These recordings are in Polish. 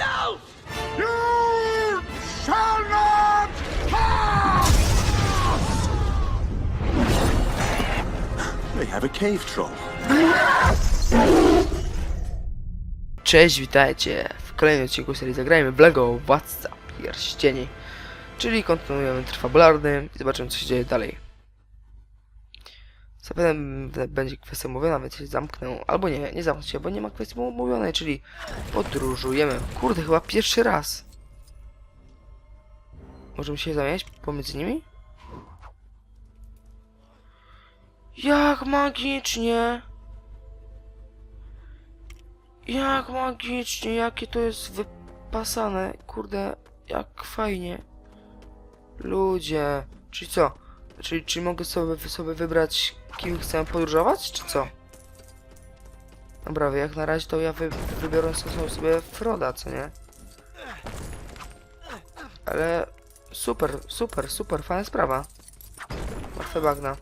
Sandals! You shall not pass! They have a cave troll. Cześć, witajcie w kolejnym odcinku serii Zagrajmy w LEGO Władca Pierścieni. Czyli kontynuujemy tryb fabularny i zobaczymy co się dzieje dalej. Zapewne będzie kwestia mówiona, więc się zamknę. Albo nie, nie zamknę się, bo nie ma kwestii mówionej, czyli podróżujemy. Kurde, chyba pierwszy raz. Możemy się zamieniać pomiędzy nimi? Jak magicznie! Jak magicznie, jakie to jest wypasane. Kurde, jak fajnie. Ludzie. Czyli co? Czyli czy mogę sobie, sobie wybrać, kim chcę podróżować, czy co? Dobra, jak na razie to ja wy, wybiorę sobie Froda, co nie? Ale super, super, super, fajna sprawa. Martwe bagna.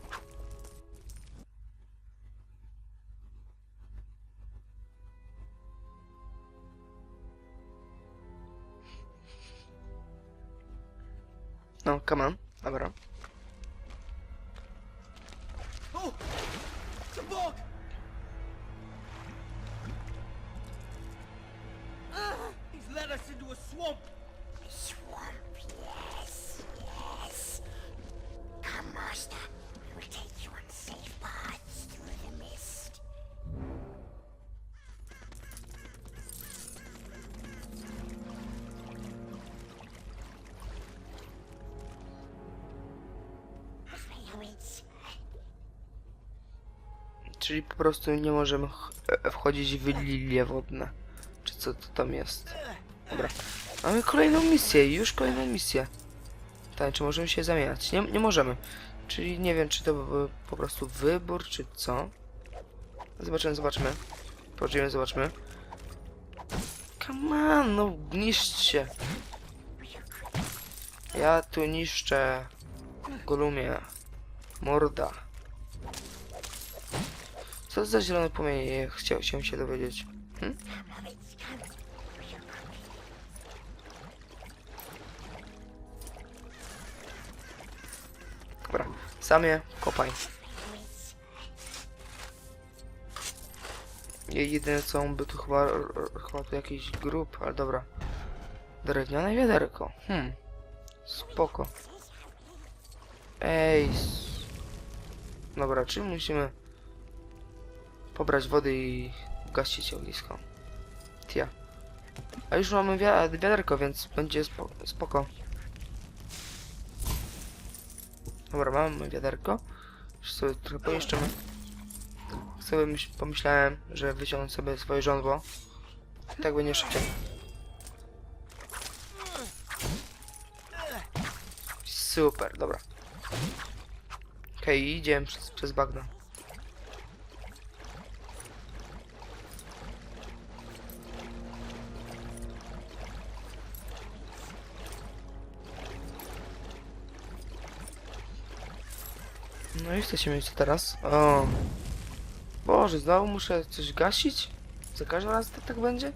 No, come on. Dobra. Czyli po prostu nie możemy e, wchodzić w lilie wodne. Czy co to tam jest? Dobra. Mamy kolejną misję, już kolejną misję. Tak, czy możemy się zamieniać? Nie, nie możemy. Czyli nie wiem, czy to był po prostu wybór, czy co. Zobaczymy, zobaczmy. Poczekajmy, zobaczmy. Come on, no niszczcie. Ja tu niszczę. Golumie. Morda. Co za zielone płomienie? Chciał się się dowiedzieć. Hm? Dobra, samie kopaj. Je- Jedyne co by tu chyba, chyba tu jakiś grób, ale dobra. Drewniane wiaderko. Hmm. Spoko. Ej. Dobra, czy musimy pobrać wody i gasić ognisko? Tia. A już mamy wi- wiaderko, więc będzie spo spoko. Dobra, mamy wiaderko. Już sobie trochę pomieszczymy. Sobie myśl, pomyślałem, że wyciągnę sobie swoje żądło. I tak będzie szybciej. Super, dobra. Okej, idziemy przez, przez bagno. No i jesteśmy co teraz? O. Boże, znowu muszę coś gasić? Za każdym razem tak, tak będzie?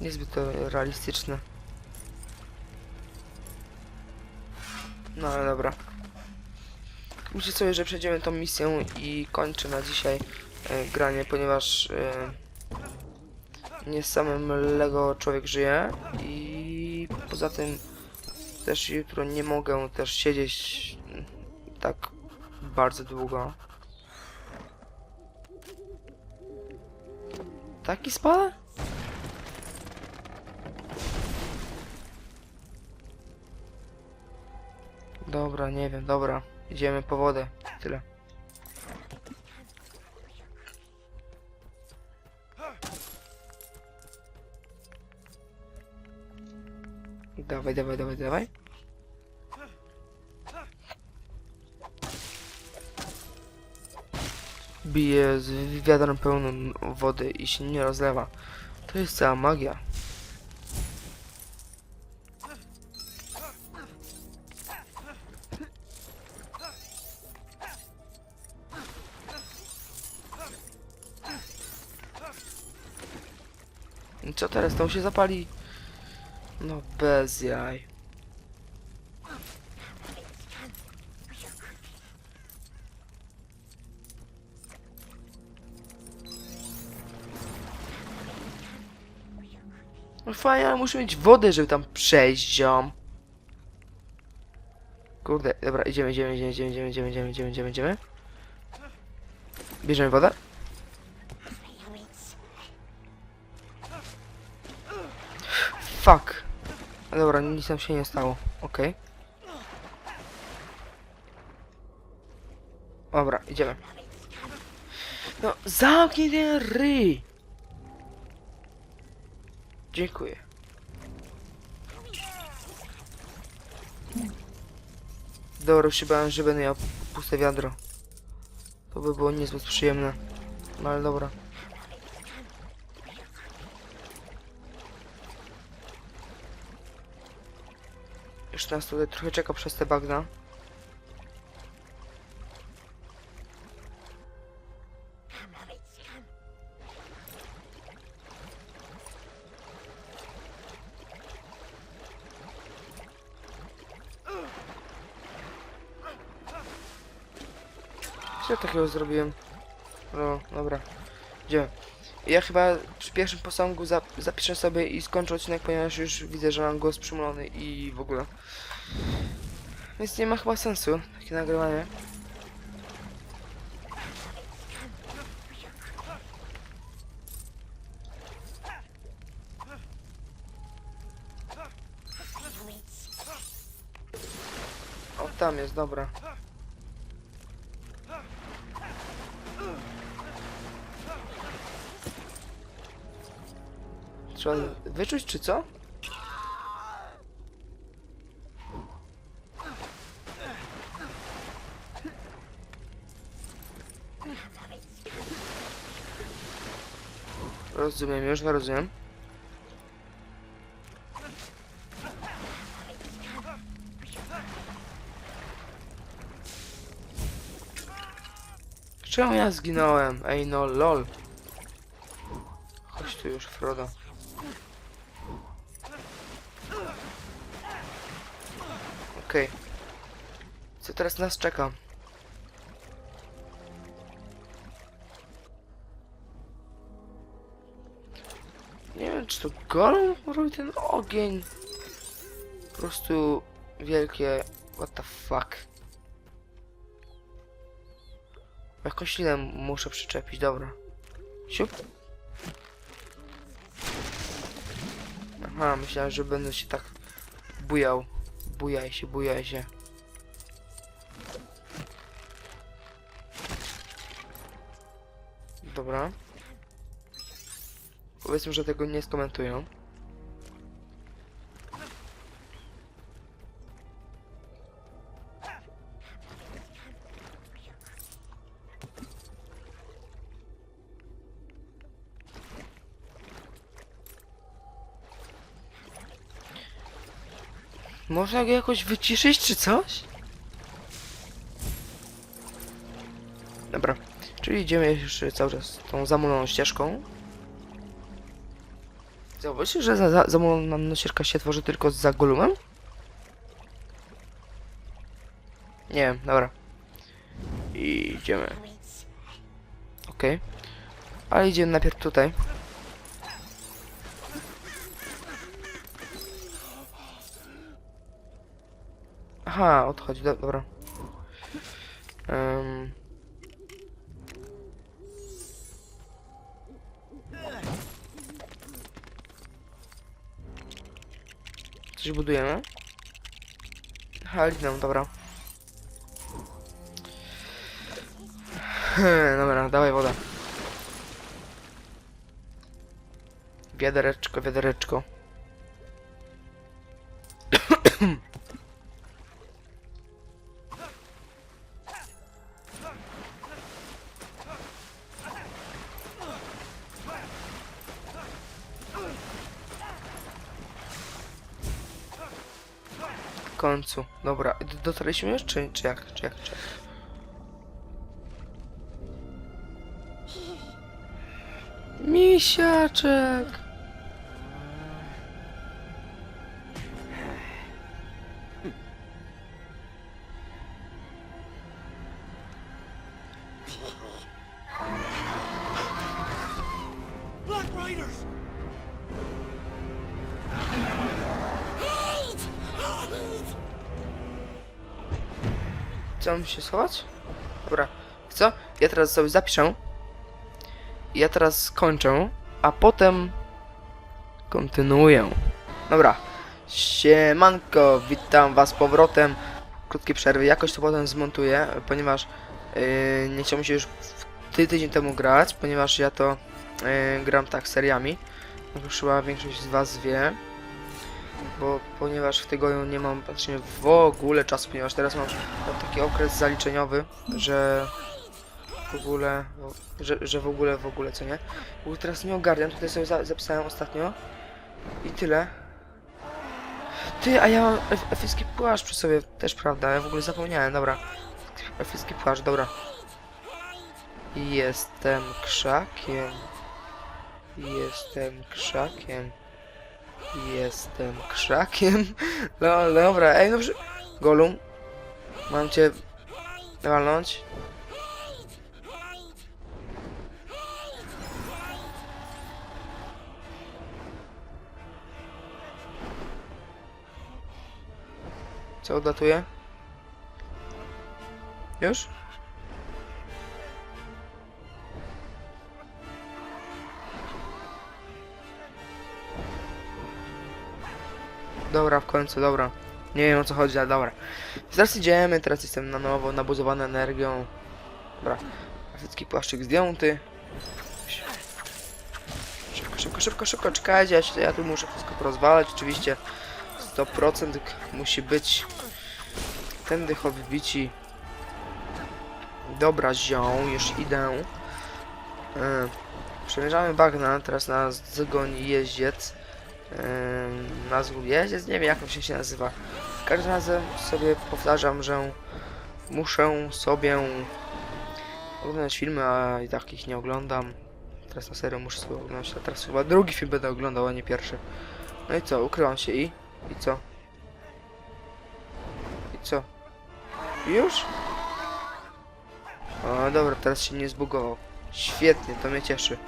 Niezbyt to realistyczne. No ale dobra. Myślę sobie, że przejdziemy tą misję i kończę na dzisiaj e, granie, ponieważ e, nie samym Lego człowiek żyje i poza tym też jutro nie mogę też siedzieć tak bardzo długo. Taki spada? Dobra, nie wiem, dobra. Idziemy po wodę. Tyle. Dawaj, dawaj, dawaj, dawaj. Bije z wiadrem pełnym wody i się nie rozlewa. To jest cała magia. Teraz? To się zapali? No bez jaj. No fajnie, ale muszę mieć wodę, żeby tam przejść, ziom. Kurde, dobra, idziemy, idziemy, idziemy, idziemy, idziemy, idziemy, idziemy, idziemy, idziemy. Bierzemy wodę. Fuck. Dobra, nic nam się nie stało. Okej. Dobra, idziemy. No, zamknij ten ryj! Dziękuję. Dobra, już się bałem, że będę miał puste wiadro. To by było niezbyt przyjemne. No ale dobra. Nas tutaj trochę czeka przez te bagna. Co ja takiego zrobiłem? No, dobra. Idziemy. Ja chyba przy pierwszym posągu zap zapiszę sobie i skończę odcinek, ponieważ już widzę, że mam głos przymulony i w ogóle. Więc nie ma chyba sensu takie nagrywanie. O, tam jest, dobra. Trzeba wyczuć, czy co? Rozumiem, już rozumiem. Czemu ja zginąłem? Ej no lol. Chodź tu już Frodo. Okej. Co teraz nas czeka? Nie wiem, czy to golem robi ten ogień. Po prostu wielkie... What the fuck. Jakąś linę muszę przyczepić, dobra. Siup. Aha, myślałem, że będę się tak bujał. Bujaj się, bujaj się. Dobra. Powiedzmy, że tego nie skomentują. Można go jakoś wyciszyć czy coś? Czyli idziemy jeszcze cały czas tą zamuloną ścieżką. Zauważycie, że za, za, zamulona ścieżka się tworzy tylko za golumem? Nie wiem, dobra. I idziemy. Okej. Ale idziemy najpierw tutaj. Aha, odchodzi, do, dobra. Um. Coś budujemy? Aha, linę, dobra. dobra, dawaj woda. Wiadereczko, wiadereczko. Końcu. Dobra, d- dotarliśmy już, czy, czy jak, czy jak, czy jak? Misiaczek! Mam się schować? Dobra. Co? Ja teraz sobie zapiszę. Ja teraz kończę, a potem kontynuuję. Dobra. Siemanko, witam was powrotem. Krótkiej przerwy. Jakoś to potem zmontuję, ponieważ yy, nie chciałem się już ty tydzień temu grać, ponieważ ja to yy, gram tak seriami. Jak już chyba większość z was wie. Bo ponieważ w tygodniu nie mam praktycznie w ogóle czasu, ponieważ teraz mam taki okres zaliczeniowy, że w ogóle, że, że w ogóle, w ogóle, co nie? Bo teraz nie ogarniam, tutaj sobie za, zapisałem ostatnio i tyle. Ty, a ja mam eficki płaszcz przy sobie, też prawda, ja w ogóle zapomniałem, dobra. Eficki płaszcz, dobra. Jestem krzakiem. Jestem krzakiem. Jestem krzakiem. No, dobra, ej, no. Golum. Mam cię walnąć. Co odlatuje? Już? Dobra, w końcu, dobra. Nie wiem o co chodzi, ale dobra. Zaraz idziemy, teraz jestem na nowo nabuzowany energią. Dobra. Graficki płaszczyk zdjęty. Szybko, szybko, szybko, szybko, czekajcie, ja, się, ja tu muszę wszystko porozwalać, oczywiście 100% musi być tędy bici. Dobra, zią, już idę. Yy, przemierzamy bagna, teraz nas zgoni jeździec. Yy, nazwu jeździec, nie wiem jak on się, się nazywa. W każdym razie sobie powtarzam, że muszę sobie oglądać filmy, a i takich nie oglądam. Teraz na serio muszę sobie oglądać, a teraz chyba drugi film będę oglądał, a nie pierwszy. No i co, ukrywam się i? I co? I co? Już? O, dobra, teraz się nie zbugował. Świetnie, to mnie cieszy.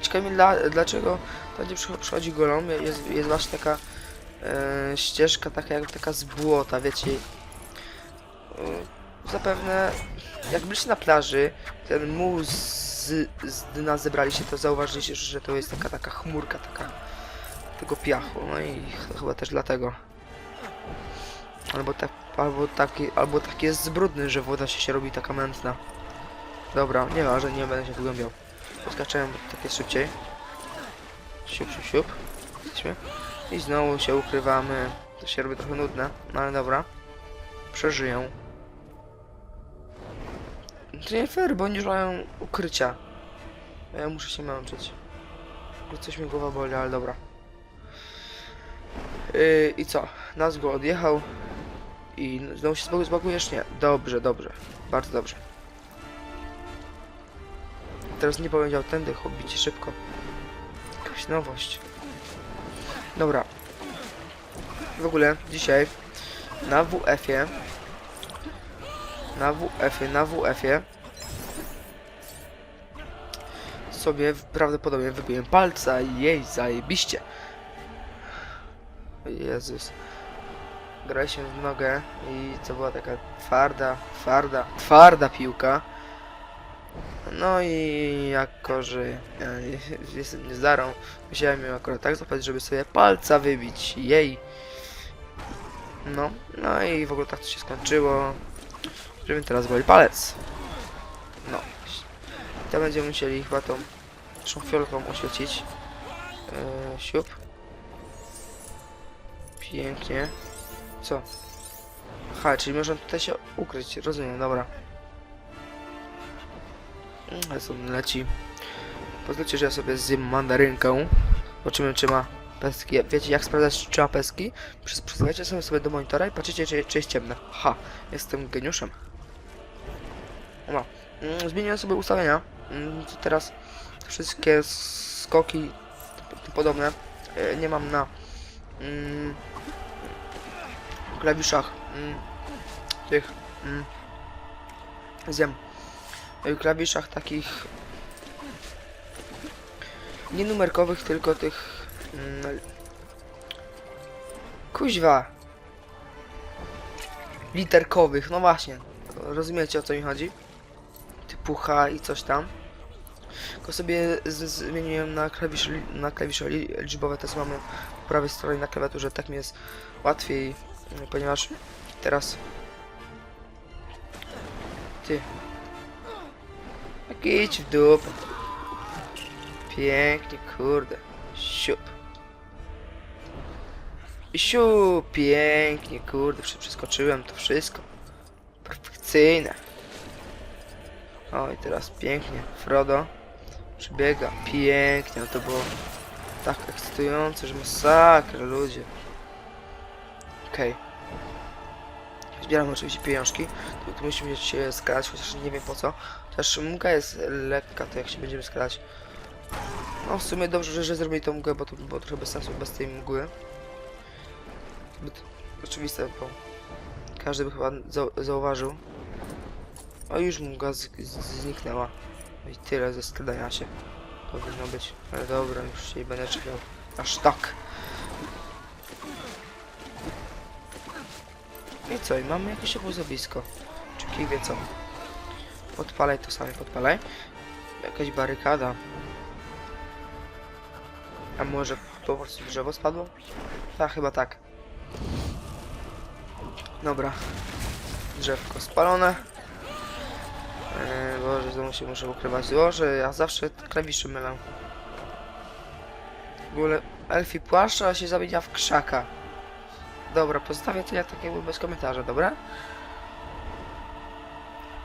Ciekawi mnie dla, dlaczego tam gdzie przycho- przychodzi golom jest, jest właśnie taka e, ścieżka taka jak taka z błota, wiecie. E, zapewne jak byliście na plaży, ten muł z, z dna zebraliście, to zauważyliście, że to jest taka taka chmurka taka tego piachu. No i ch chyba też dlatego. Albo tak, albo taki, albo taki jest brudny, że woda się, się robi taka mętna. Dobra, nie ma, że nie będę się wgłębiał. Podskaczałem, bo tak szybciej. Siup, siup, siup. Jesteśmy. I znowu się ukrywamy. To się robi trochę nudne, no ale dobra. Przeżyję. To nie fair, bo oni mają ukrycia. Ja muszę się męczyć. Bo Coś mi głowa boli, ale dobra. Yy, I co? Nazgło odjechał. I znowu się zbagujesz? Nie. Dobrze, dobrze. Bardzo dobrze. Teraz nie powiedział tędy, hobbici, szybko. Jakaś nowość. Dobra. W ogóle dzisiaj na WF-ie na WF-ie, na WF-ie sobie prawdopodobnie wybiłem palca i jej, zajebiście. Jezus. Graliśmy w nogę i to była taka twarda, twarda, twarda piłka. No i jako, że ja jestem niezdarą, musiałem ją akurat tak złapać, żeby sobie palca wybić. Jej. No, no i w ogóle tak to się skończyło. Żeby teraz boli palec. No. I to będziemy musieli chyba tą naszą fiolką oświecić. Eee, siup. Pięknie. Co? Aha, czyli można tutaj się ukryć, rozumiem, dobra. Ale on leci. Pozwólcie, że ja sobie zjem mandarynkę. Zobaczymy, czy ma peski. Wiecie, jak sprawdzać, czy ma peski? Przesuwajcie sobie, do monitora i patrzycie, czy, czy jest ciemne. Ha, jestem geniuszem. Mm, Zmieniłem sobie ustawienia. Mm, Teraz wszystkie skoki podobne e, nie mam na mm, klawiszach mm, tych mm, zjem e, klawiszach takich nie numerkowych, tylko tych mm, kuźwa literkowych, no właśnie. Rozumiecie o co mi chodzi? Typu H i coś tam. Tylko sobie zmieniłem na klawisze, na klawisze li- liczbowe, teraz mamy po prawej stronie na klawiaturze, tak mi jest łatwiej, ponieważ teraz... Ty. Idź w dupę. Pięknie, kurde. Siup. Siup, pięknie, kurde, prze- przeskoczyłem to wszystko. Perfekcyjne. O i teraz pięknie, Frodo przebiega, pięknie, no to było tak ekscytujące, że masakra, ludzie. Okej. Zbieram oczywiście pieniążki, tu, musimy się skrać, chociaż nie wiem po co. Chociaż mgła jest lekka, to jak się będziemy skrać. No w sumie dobrze, że, że zrobili tą mgłę, bo to było trochę bez sensu bez tej mgły. Zbyt oczywiste, bo każdy by chyba zau zauważył. O już mgła zniknęła. I tyle ze skradania się. Powinno być. Ale dobra, już się będę czekał. Aż tak. I co? I mamy jakieś obozowisko. Czy wie co? Podpalaj to sami, podpalaj. Jakaś barykada. A może po prostu drzewo spadło? Tak, chyba tak. Dobra. Drzewko spalone. Eee, Boże, znowu się muszę ukrywać. Boże, ja zawsze klawisze mylę. W ogóle Elfi płaszcza, się zamienia w krzaka. Dobra, pozostawię to ja tak jakby bez komentarza, dobra?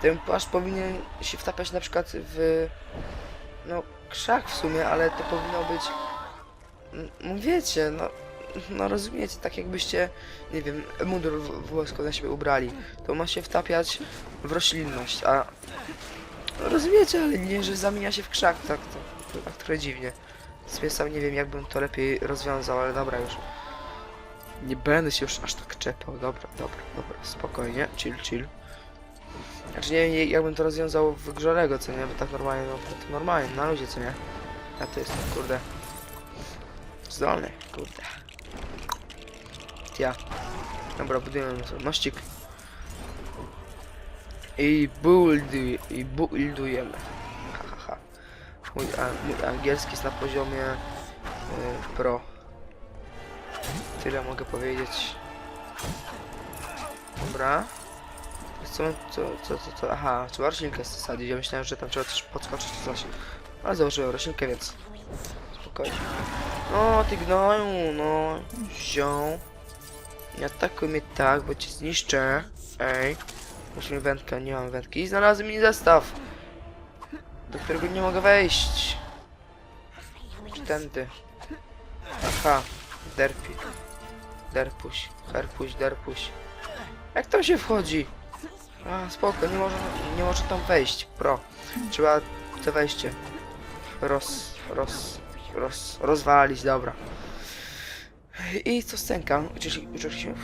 Ten płaszcz powinien się wtapiać na przykład w... No, krzak w sumie, ale to powinno być... No wiecie, no... No rozumiecie, tak jakbyście, nie wiem, mundur włosko na siebie ubrali. To ma się wtapiać w roślinność, a... No rozumiecie, ale nie, że zamienia się w krzak, tak, to, to tak trochę dziwnie. Sobie sam nie wiem, jakbym to lepiej rozwiązał, ale dobra już. Nie będę się już aż tak czepał, dobra, dobra, dobra, spokojnie, chill, chill. Znaczy nie wiem, jakbym to rozwiązał w co nie, bo tak normalnie, no normalnie, na ludzie, co nie? Ja to jestem, kurde, zdolny, kurde. Ja. Dobra, budujemy sobie. I builduj, i buildujemy. Ha, ha, ha. Mój, a, mój angielski jest na poziomie y, pro. Tyle mogę powiedzieć. Dobra. Co, co, co, co, co, aha, trzeba roślinkę sadzić. Ja myślałem, że tam trzeba coś podskoczyć czy coś. Ale założyłem roślinkę, więc spokojnie. No, ty gnoju, no, zią. Nie atakuj mnie tak, bo cię zniszczę. Ej. Musimy wędkę, nie mam wędki. I znalazłem mini zestaw. Do którego nie mogę wejść. Czy tędy? Aha. Derpi. Derpuś. Herpuś, derpuś. Jak tam się wchodzi? A, spoko, nie może, nie może tam wejść. Pro. Trzeba to wejście. Roz, roz, roz, rozwalić, dobra. I co scenka? Uciekli, uciekliśmy.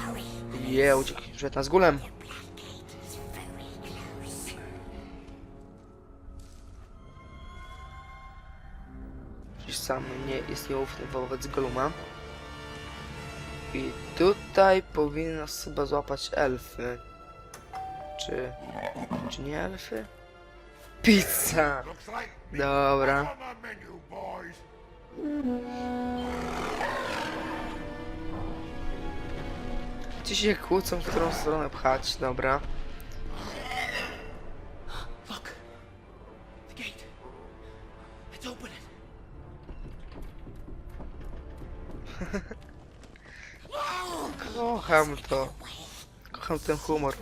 Je, uciekli przed nas gulem. Przecież sam nie jest nieufny wobec Goluma. I tutaj powinny nas chyba złapać elfy. Czy... czy nie elfy? Pizza! Dobra. Ci się kłócą, w którą stronę pchać, dobra. Kocham to. Kocham ten humor.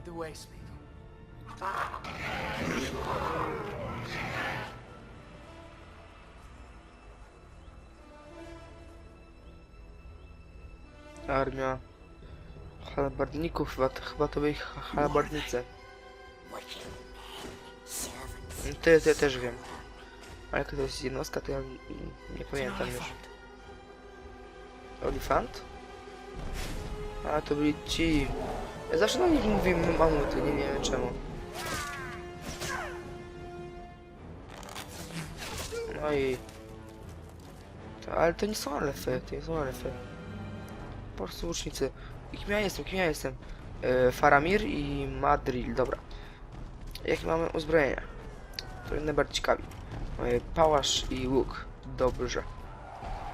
Lead the way, Smeagol. Armia halabardników, chyba, to- chyba to byli ha- halabardnicy. Ty, ty też wiem. Ale jaka to jest jednostka, to ja nie pamiętam już. Olifant? A, to byli ci. Ja zawsze na nich mówimy mamuty, nie wiem czemu. No i... To, ale to nie są elfy, to nie są elfy. po prostu łucznicy. I kim ja jestem, kim ja jestem? E, Faramir i Madril, dobra. Jakie mamy uzbrojenia? To mnie najbardziej ciekawi. Mamy pałasz i łuk. Dobrze.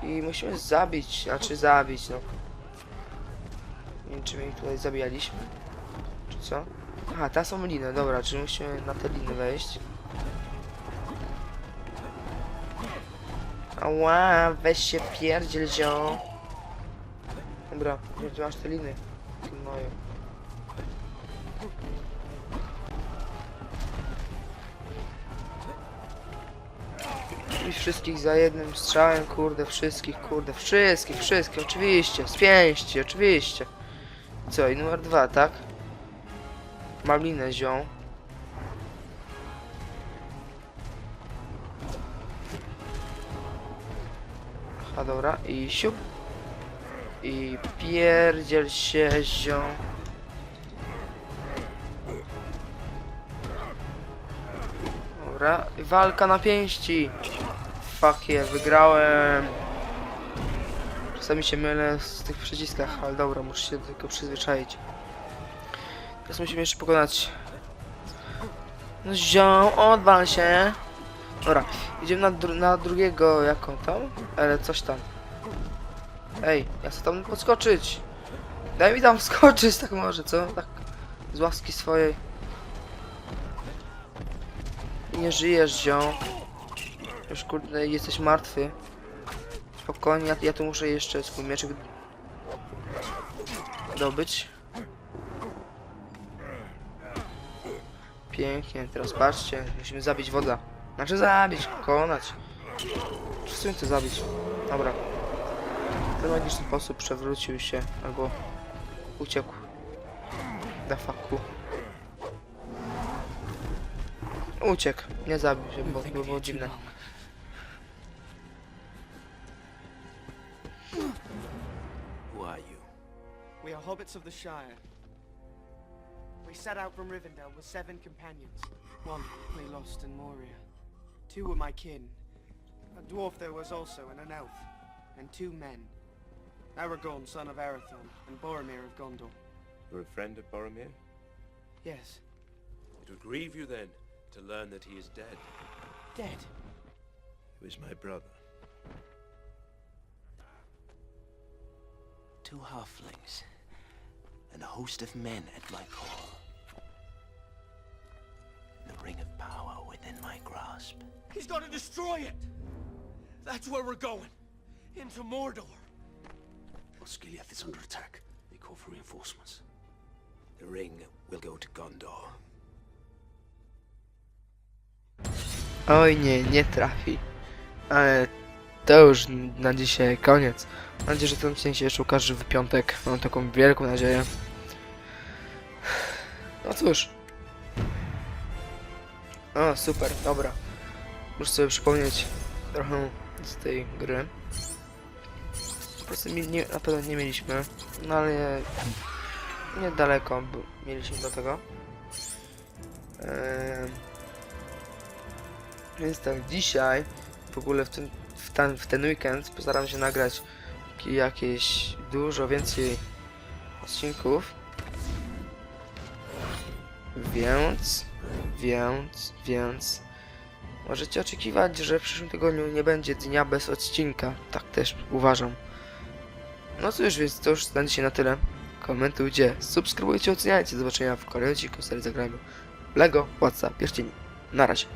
I musimy zabić, znaczy zabić, no. Nie wiem, czy my ich tutaj zabijaliśmy. Czy co? Aha, ta są liny, dobra, czyli musimy na te liny wejść. Ała, weź się pierdziel, zio. Dobra, gdzie masz te liny? Moje. I wszystkich za jednym strzałem, kurde, wszystkich, kurde, wszystkich, wszystkich, oczywiście, z pięści, oczywiście. Co, i numer dwa, tak? Mam linę, zią. A dobra, i siup. I pierdziel się, zią. Dobra, walka na pięści. Fuck yeah, wygrałem. Czasami się mylę z tych przyciskach, ale dobra, muszę się do tego przyzwyczaić. Teraz musimy jeszcze pokonać. No ziom, odwal się. Dobra, idziemy na, dru na drugiego, jaką tam? Ale coś tam. Ej, ja chcę tam podskoczyć. Daj mi tam wskoczyć, tak może, co? Tak, z łaski swojej. Nie żyjesz, ziom. Już kurde, jesteś martwy. Spokojnie, ja, ja tu muszę jeszcze swój mieczek dobyć. Pięknie, teraz patrzcie, musimy zabić woda. Znaczy zabić, pokonać. Czy w to zabić? Dobra. W ten magiczny sposób przewrócił się, albo uciekł. Da fucku. Uciekł, nie zabił się, bo we było dziwne. Hobbits of the Shire. We set out from Rivendell with seven companions. One we lost in Moria. Two were my kin. A dwarf there was also, and an elf. And two men. Aragorn, son of Arathorn, and Boromir of Gondor. You're a friend of Boromir? Yes, It would grieve you then to learn that he is dead. dead. He was my brother. Two halflings. And a host of men at my call. The ring of power within my grasp. He's gonna destroy it! That's where we're going. Into Mordor. Osgiliath is under attack. They call for reinforcements. The ring will go to Gondor. Oj nie, nie trafi. Ale to już na dzisiaj koniec. Mam nadzieję, że ten odcinek się jeszcze ukaże w piątek. Mam taką wielką nadzieję. No cóż. O, super, dobra. Muszę sobie przypomnieć trochę z tej gry. Po prostu nie, na pewno nie mieliśmy. No ale niedaleko mieliśmy do tego. Eee, więc tak, dzisiaj w ogóle w ten, w ten, w ten weekend postaram się nagrać ki- jakieś dużo więcej odcinków. Więc, więc, więc możecie oczekiwać, że w przyszłym tygodniu nie będzie dnia bez odcinka. Tak też uważam. No cóż, więc to już na dzisiaj na tyle. Komentujcie, subskrybujcie, oceniajcie. Do zobaczenia w kolejnym odcinku serii. Lego, Władca Pierścieni. Na razie.